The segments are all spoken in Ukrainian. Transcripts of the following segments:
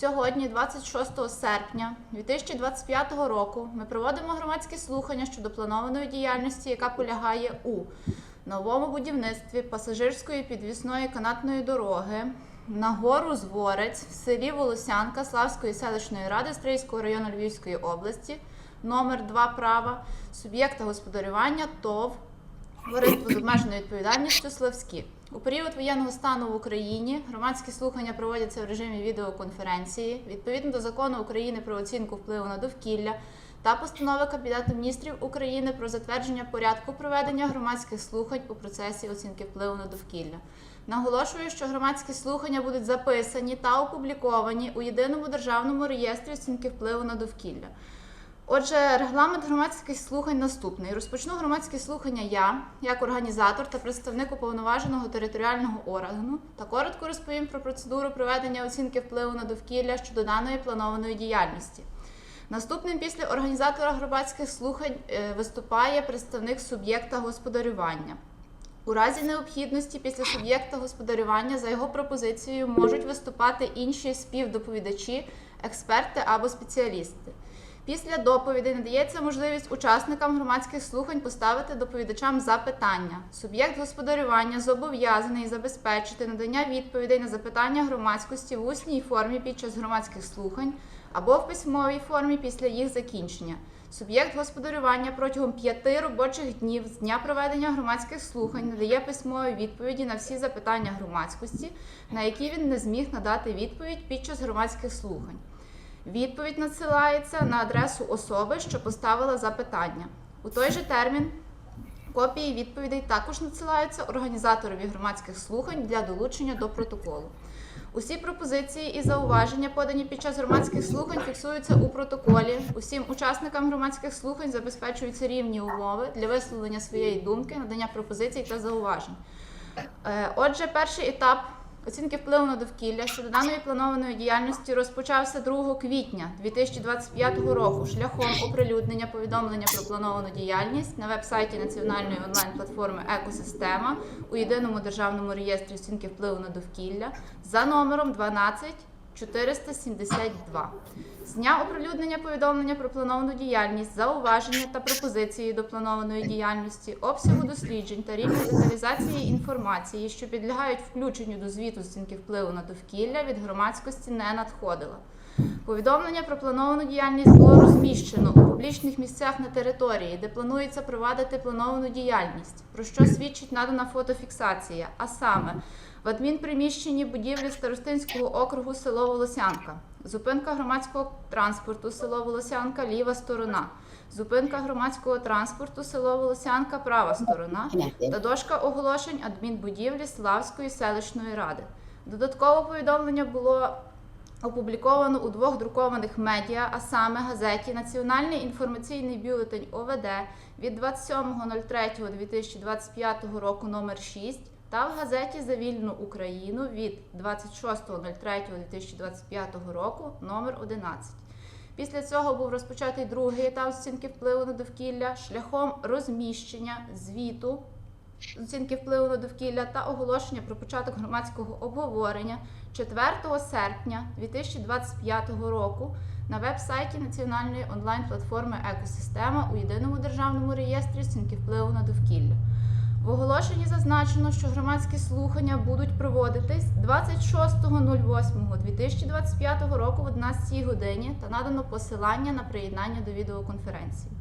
Сьогодні, 26 серпня 2025 року, ми проводимо громадські слухання щодо планованої діяльності, яка полягає у новому будівництві пасажирської підвісної канатної дороги на гору Зворець в селі Волосянка Славської селищної ради Стрийського району Львівської області, номер 2 права, суб'єкта господарювання ТОВ Товариство з обмеженою відповідальністю Славські. У період воєнного стану в Україні громадські слухання проводяться в режимі відеоконференції відповідно до закону України про оцінку впливу на довкілля та постанови Кабінету міністрів України про затвердження порядку проведення громадських слухань у процесі оцінки впливу на довкілля. Наголошую, що громадські слухання будуть записані та опубліковані у єдиному державному реєстрі оцінки впливу на довкілля. Отже, регламент громадських слухань наступний. Розпочну громадські слухання я, як організатор та представник уповноваженого територіального органу, та коротко розповім про процедуру проведення оцінки впливу на довкілля щодо даної планованої діяльності. Наступним після організатора громадських слухань е, виступає представник суб'єкта господарювання. У разі необхідності після суб'єкта господарювання за його пропозицією можуть виступати інші співдоповідачі, експерти або спеціалісти. Після доповідей надається можливість учасникам громадських слухань поставити доповідачам запитання. Суб'єкт господарювання зобов'язаний забезпечити надання відповідей на запитання громадськості в усній формі під час громадських слухань або в письмовій формі після їх закінчення. Суб'єкт господарювання протягом п'яти робочих днів з дня проведення громадських слухань надає письмові відповіді на всі запитання громадськості, на які він не зміг надати відповідь під час громадських слухань. Відповідь надсилається на адресу особи, що поставила запитання. У той же термін копії відповідей також надсилаються організаторові громадських слухань для долучення до протоколу. Усі пропозиції і зауваження, подані під час громадських слухань, фіксуються у протоколі. Усім учасникам громадських слухань забезпечуються рівні умови для висловлення своєї думки, надання пропозицій та зауважень. Е, Отже, перший етап оцінки впливу на довкілля щодо даної планованої діяльності розпочався 2 квітня 2025 року шляхом оприлюднення повідомлення про плановану діяльність на веб-сайті національної онлайн-платформи Екосистема у єдиному державному реєстрі оцінки впливу на довкілля за номером 12 472. З дня оприлюднення повідомлення про плановану діяльність, зауваження та пропозиції до планованої діяльності, обсягу досліджень та рівня деталізації інформації, що підлягають включенню до звіту з оцінки впливу на довкілля, від громадськості не надходило. Повідомлення про плановану діяльність було розміщено у публічних місцях на території, де планується провадити плановану діяльність, про що свідчить надана фотофіксація, а саме в адмінприміщенні будівлі Старостинського округу село Волосянка, зупинка громадського транспорту село Волосянка, ліва сторона, зупинка громадського транспорту село Волосянка, права сторона та дошка оголошень адмінбудівлі Славської селищної ради. Додаткове повідомлення було опубліковано у двох друкованих медіа, а саме газеті Національний інформаційний бюлетень ОВД від 27.03.2025 року номер 6 та в газеті За вільну Україну від 26.03.2025 року номер 11. Після цього був розпочатий другий етап оцінки впливу на довкілля шляхом розміщення звіту оцінки впливу на довкілля та оголошення про початок громадського обговорення 4 серпня 2025 року на веб-сайті Національної онлайн-платформи Екосистема у єдиному державному реєстрі оцінки впливу на довкілля. В оголошенні зазначено, що громадські слухання будуть проводитись 26.08.2025 року в 11 годині та надано посилання на приєднання до відеоконференції.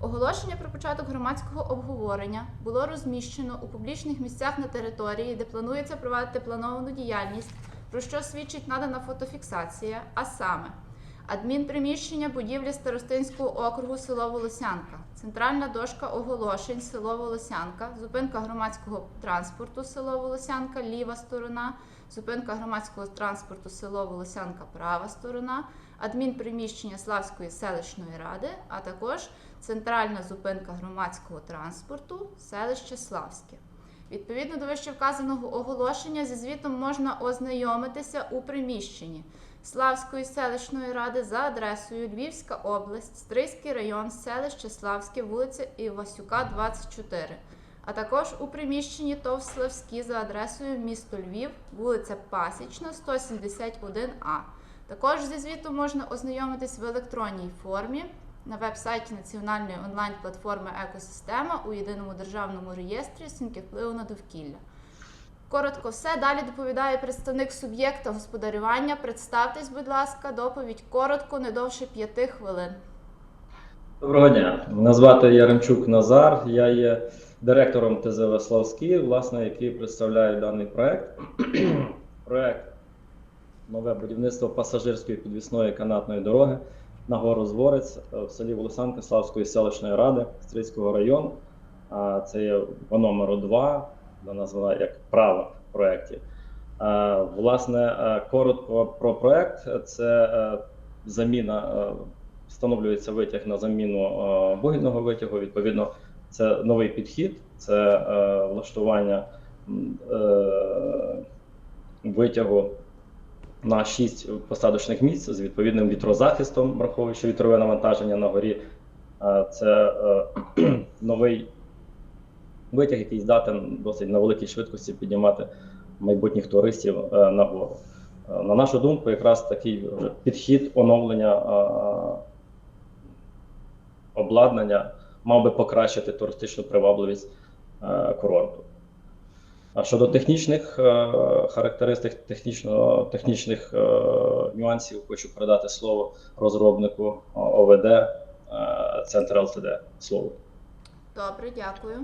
Оголошення про початок громадського обговорення було розміщено у публічних місцях на території, де планується провадити плановану діяльність, про що свідчить надана фотофіксація, а саме адмінприміщення будівлі Старостинського округу село Волосянка, центральна дошка оголошень село Волосянка, зупинка громадського транспорту село Волосянка, ліва сторона, зупинка громадського транспорту село Волосянка, права сторона, адмінприміщення Славської селищної ради, а також центральна зупинка громадського транспорту, селище Славське. Відповідно до вищевказаного оголошення зі звітом можна ознайомитися у приміщенні Славської селищної ради за адресою Львівська область, Стрийський район, селище Славське, вулиця Івасюка, 24, а також у приміщенні ТОВ Славські за адресою місто Львів, вулиця Пасічна, 171А. Також зі звітом можна ознайомитись в електронній формі на веб-сайті Національної онлайн-платформи Екосистема у єдиному державному реєстрі оцінки впливу на довкілля. Коротко все. Далі доповідає представник суб'єкта господарювання. Представтесь, будь ласка, доповідь коротко, не довше п'яти хвилин. Доброго дня. Мене звати Яремчук Назар. Я є директором ТЗВ Славський, власне, який представляє даний проект. проект нове будівництво пасажирської підвісної канатної дороги на гору Зворець в селі Волосанка Славської селищної ради Стрийського району. Це є номеру 2, вона названа як права в проєкті. Е, Власне, е, коротко про проект. Це е, заміна, встановлюється витяг на заміну вугільного витягу. Відповідно, це новий підхід, це влаштування витягу на 6 посадочних місць з відповідним вітрозахистом, враховуючи вітрове навантаження на горі. Це новий витяг, який здатен досить на великій швидкості піднімати майбутніх туристів е, на гору. Е, На нашу думку, якраз такий підхід оновлення е, обладнання мав би покращити туристичну привабливість курорту. А щодо технічних характеристик, технічних нюансів, хочу передати слово розробнику ОВД Центр ЛТД. Слово. Добре, дякую.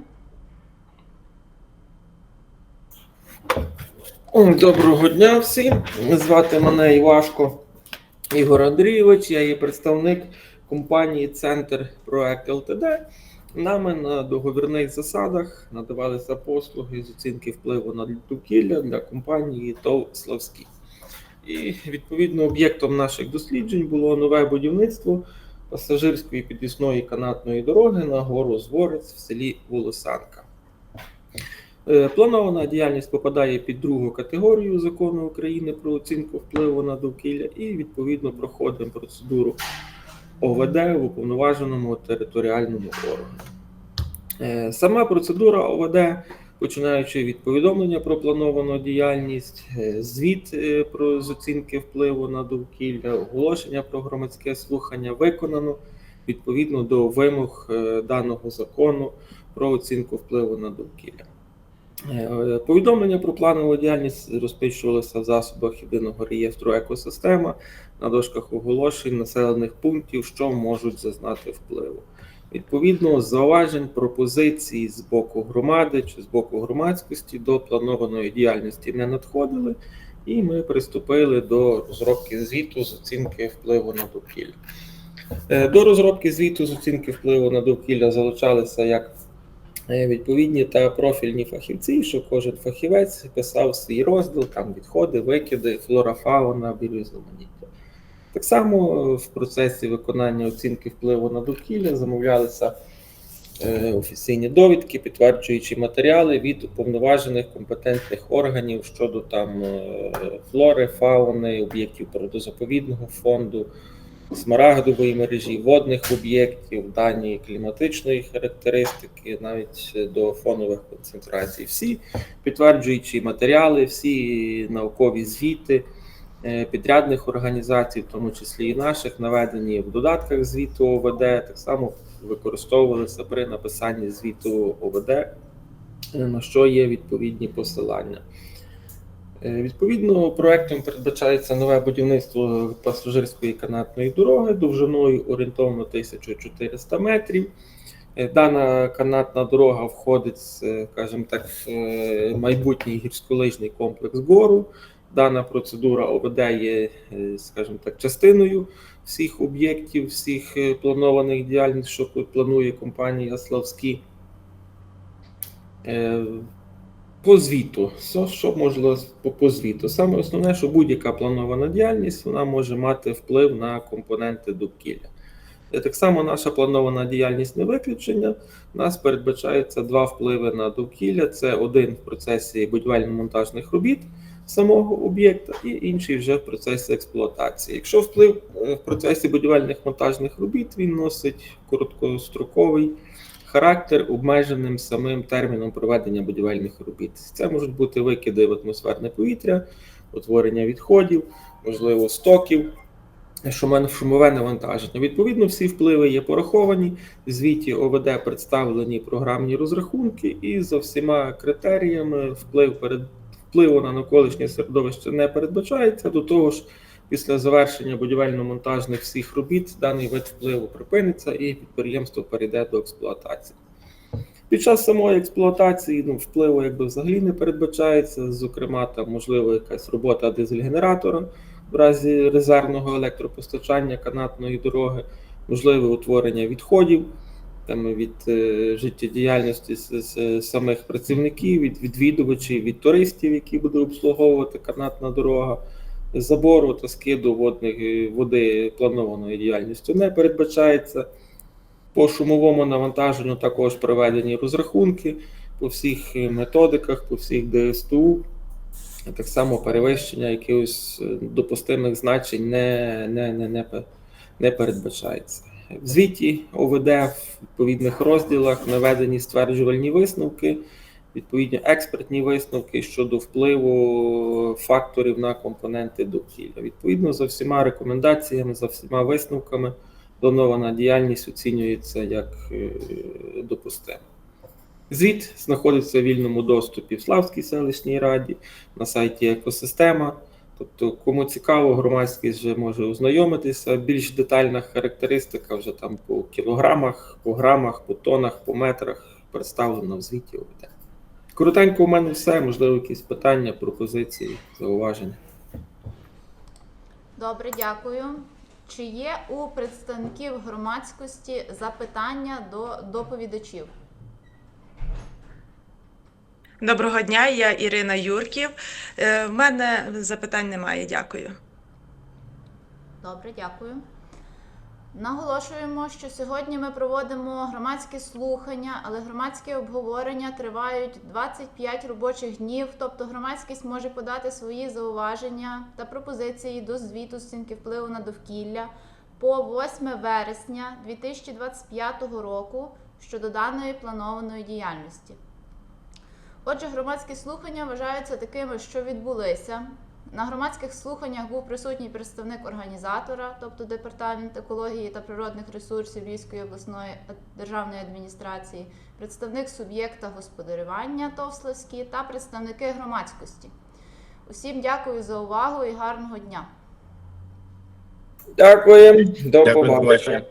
Доброго дня всім. Звати мене Івашко Ігор Андрійович. Я є представник компанії Центр Проект ЛТД. Нами на договірних засадах надавалися послуги з оцінки впливу на довкілля для компанії ТОВ Славський. І відповідно об'єктом наших досліджень було нове будівництво пасажирської підвісної канатної дороги на гору Зворець в селі Волосанка. Е, Планована діяльність попадає під другу категорію закону України про оцінку впливу на довкілля і відповідно проходимо процедуру ОВД в уповноваженому територіальному органі. Е, Сама процедура ОВД, починаючи від повідомлення про плановану діяльність, е, звіт про з оцінки впливу на довкілля, оголошення про громадське слухання виконано відповідно до вимог даного закону про оцінку впливу на довкілля. Е, Повідомлення про планову діяльність розписувалися в засобах єдиного реєстру екосистема на дошках оголошень населених пунктів, що можуть зазнати впливу. Відповідно, зауважень, пропозицій з боку громади чи з боку громадськості до планованої діяльності не надходили, і ми приступили до розробки звіту з оцінки впливу на довкілля. Е, До розробки звіту з оцінки впливу на довкілля залучалися як відповідні та профільні фахівці, що кожен фахівець писав свій розділ, там відходи, викиди, флора, фауна, біорізноманіття. Так само е, в процесі виконання оцінки впливу на довкілля замовлялися е, офіційні довідки, підтверджуючи матеріали від уповноважених компетентних органів щодо там е, флори, фауни, об'єктів природозаповідного фонду, смарагдової мережі, водних об'єктів, дані кліматичної характеристики, навіть до фонових концентрацій. Всі підтверджуючі матеріали, всі наукові звіти е, підрядних організацій, в тому числі і наших, наведені в додатках звіту ОВД, так само використовувалися при написанні звіту ОВД, на що є відповідні посилання. Е, Відповідно, проектом передбачається нове будівництво пасажирської канатної дороги довжиною орієнтовно 1400 метрів. Е, Дана канатна дорога входить, е, скажімо так, в майбутній гірськолижний комплекс гору. Дана процедура ОВД скажімо так, частиною всіх об'єктів, всіх планованих діяльностей, що планує компанія Славські. По звіту, що, що можливо по, по звіту? Саме основне, що будь-яка планована діяльність вона може мати вплив на компоненти довкілля. Е, Так само наша планована діяльність не виключення. У нас передбачається два впливи на довкілля: це один в процесі будівельно-монтажних робіт самого об'єкта, і інший вже в процесі експлуатації. Якщо вплив е, в процесі будівельних монтажних робіт він носить короткостроковий характер обмеженим самим терміном проведення будівельних робіт. Це можуть бути викиди в атмосферне повітря, утворення відходів, можливо, стоків, шумове навантаження. Відповідно, всі впливи є пораховані. В звіті ОВД представлені програмні розрахунки, і за всіма критеріями вплив перед впливу на навколишнє середовище не передбачається. До того ж, після завершення будівельно-монтажних всіх робіт даний вид впливу припиниться і підприємство перейде до експлуатації. Під час самої експлуатації ну, впливу якби взагалі не передбачається. Зокрема, там можливо якась робота дизель-генератора в разі резервного електропостачання канатної дороги, можливе утворення відходів там, від е, життєдіяльності з, з самих працівників, від відвідувачів, від туристів, які буде обслуговувати канатна дорога, забору та скиду водних, е, води планованою діяльністю не передбачається. По шумовому навантаженню також проведені розрахунки по всіх е, методиках, по всіх ДСТУ. Так само перевищення якихось е, допустимих значень не, не, не, не, не передбачається. В звіті ОВД в відповідних розділах наведені стверджувальні висновки, відповідні експертні висновки щодо впливу факторів на компоненти довкілля. Відповідно, за всіма рекомендаціями, за всіма висновками, планована діяльність оцінюється як е, допустима. Звіт знаходиться в вільному доступі в Славській селищній раді на сайті Екосистема. Тобто, кому цікаво, громадськість вже може ознайомитися. Більш детальна характеристика вже там по кілограмах, по грамах, по тонах, по метрах представлена в звіті ОВД. Коротенько у мене все. Можливо, якісь питання, пропозиції, зауваження. Добре, дякую. Чи є у представників громадськості запитання до доповідачів? Доброго дня, я Ірина Юрків. Е, В мене запитань немає, дякую. Добре, дякую. Наголошуємо, що сьогодні ми проводимо громадські слухання, але громадські обговорення тривають 25 робочих днів, тобто громадськість може подати свої зауваження та пропозиції до звіту з оцінки впливу на довкілля по 8 вересня 2025 року щодо даної планованої діяльності. Отже, громадські слухання вважаються такими, що відбулися. На громадських слуханнях був присутній представник організатора, тобто департамент екології та природних ресурсів Львівської обласної державної адміністрації, представник суб'єкта господарювання Товславські та представники громадськості. Усім дякую за увагу і гарного дня! Дякуємо. До побачення. побачення.